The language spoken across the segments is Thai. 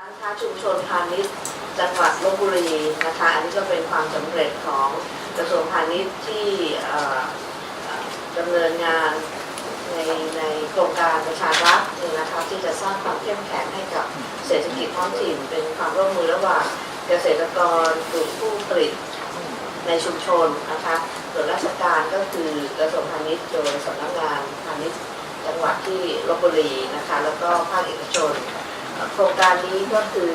ร้านค้าชุมชนพาณิชย์จังหวัดลบบุรีนะคะอันนี้ก็เป็นความสำเร็จของกระทรวงพาณิชย์ที่เอ่อเอ่อดำเนินงานในในโครงการประชารัฐเนี่ยนะคะที่จะสร้างความเข้มแข็งให้กับเศรษฐกิจท้องถิ่น เป็นความร่วมมือระหว่างเกษตรกรกลุ่มผู้ผลิตในชุมชนนะคะส่วนราชการก็คือกระทรวงพาณิชย์โดยสำนักงานพาณิชย์จังหวัดที่ลบบุรีนะคะแล้วก็ภาคเอกชน โครงการนี้ก็คือ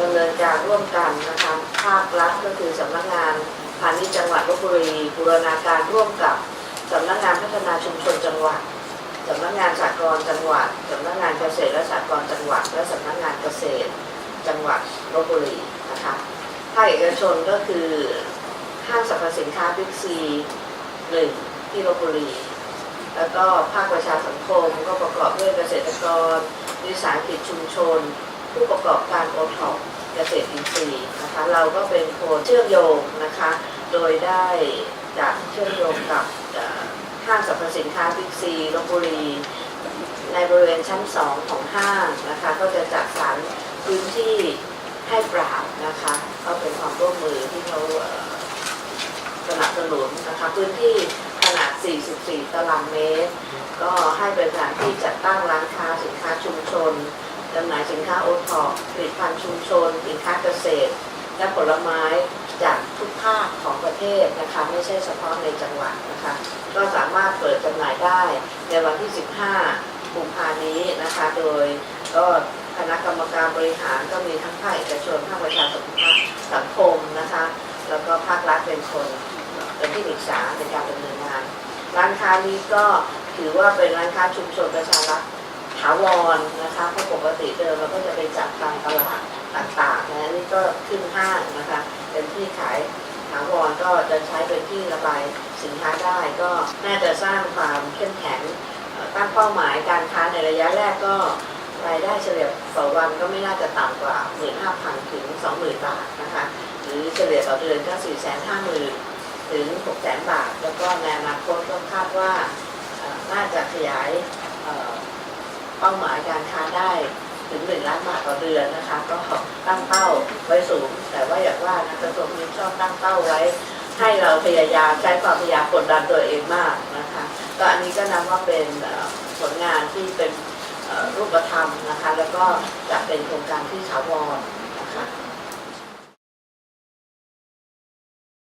ดำเนินการร่วมกันนะคะภาครัฐก็คือสำนักงานพาณิชย์จังหวัดลบบุรีบูรณาการร่วมกับสำนักงานพัฒนาชุมชนจังหวัดสำนักงานสากลจังหวัดสำนักงานเกษตรและสากลจังหวัด และสำนักงานเกษตรจังหวัดลบบุรีนะคะภาคเอกชนก็คือห้างสรรพสินค้าบิ๊กซีหนึ่งที่ลบบุรี แล้วก็ภาคประชาสังคมก็ประกอบด้วยเกษตรกรวิสาหกิจชุมชน ผู้ประกอบการโอท็อปเกษตรอินทรีย์นะคะเราก็เป็นคนเชื่อมโยงนะคะ โดยได้จากเชื่อมโยงกับห้างสรรพสินค้าบิ๊กซีลบบุรี ในบริเวณชั้น 2 ของห้างนะคะก็จะจัดสรรพื้นที่ให้ปล่านะคะก็เป็นความร่วมมือที่เขาเสนับสนุนนะคะพื้นที่ ขนาด 44 ตารางเมตร ก็ให้เป็นสถานที่จัดตั้งร้านค้าสินค้าชุมชนจำหน่ายสินค้าโอทอปผลิตภัณฑ์ชุมชน สินค้าเกษตร และผลไม้จากทุกภาคของประเทศนะคะไม่ใช่เฉพาะในจังหวัดนะคะ ก็สามารถเปิดจำหน่ายได้ในวันที่ 15กุมภานี้นะคะ โดยก็คณะกรรมการบริหารก็มีทั้งภาคเอกชนภาคประชาสังคมสังคมนะคะ แล้วก็ภาครัฐเป็นคน ที่ปรึกษาในการดำเนินงาน ร้านค้านี้ก็ถือว่าเป็นร้านค้าชุมชนประชารัฐถาวรนะคะเพราะปกติเดิมเราก็จะไปจัดตามตลาดต่างๆนะนี่ก็ขึ้นห้างนะคะเป็นที่ขายถาวรก็จะใช้เป็นที่ระบายสินค้าได้ก็น่าจะสร้างความเข้มแข็งตั้งเป้าหมายการค้าในระยะแรกก็รายได้เฉลี่ยต่อวันก็ไม่น่าจะต่ำกว่า 15,000 ถึง 20,000 บาทนะคะ หรือเฉลี่ยต่อเดือนก็ 450,000 ถึง600บาท แล้วก็ในอนาคตก็คาดว่าน่าจะขยายเป้าหมายการค้าได้ถึง1ล้านบาทต่อเดือนนะคะ ก็ตั้งเป้าไว้สูง แต่ว่าอย่างว่านะกระทรวงนี้ชอบตั้งเป้าไว้ ให้เราพยายามใช้ความพยายามกดดันตัวเองมากนะคะก็อันนี้ก็นับว่าเป็นผลงานที่เป็นรูปธรรมนะคะ แล้วก็จะเป็นโครงการที่ถาวร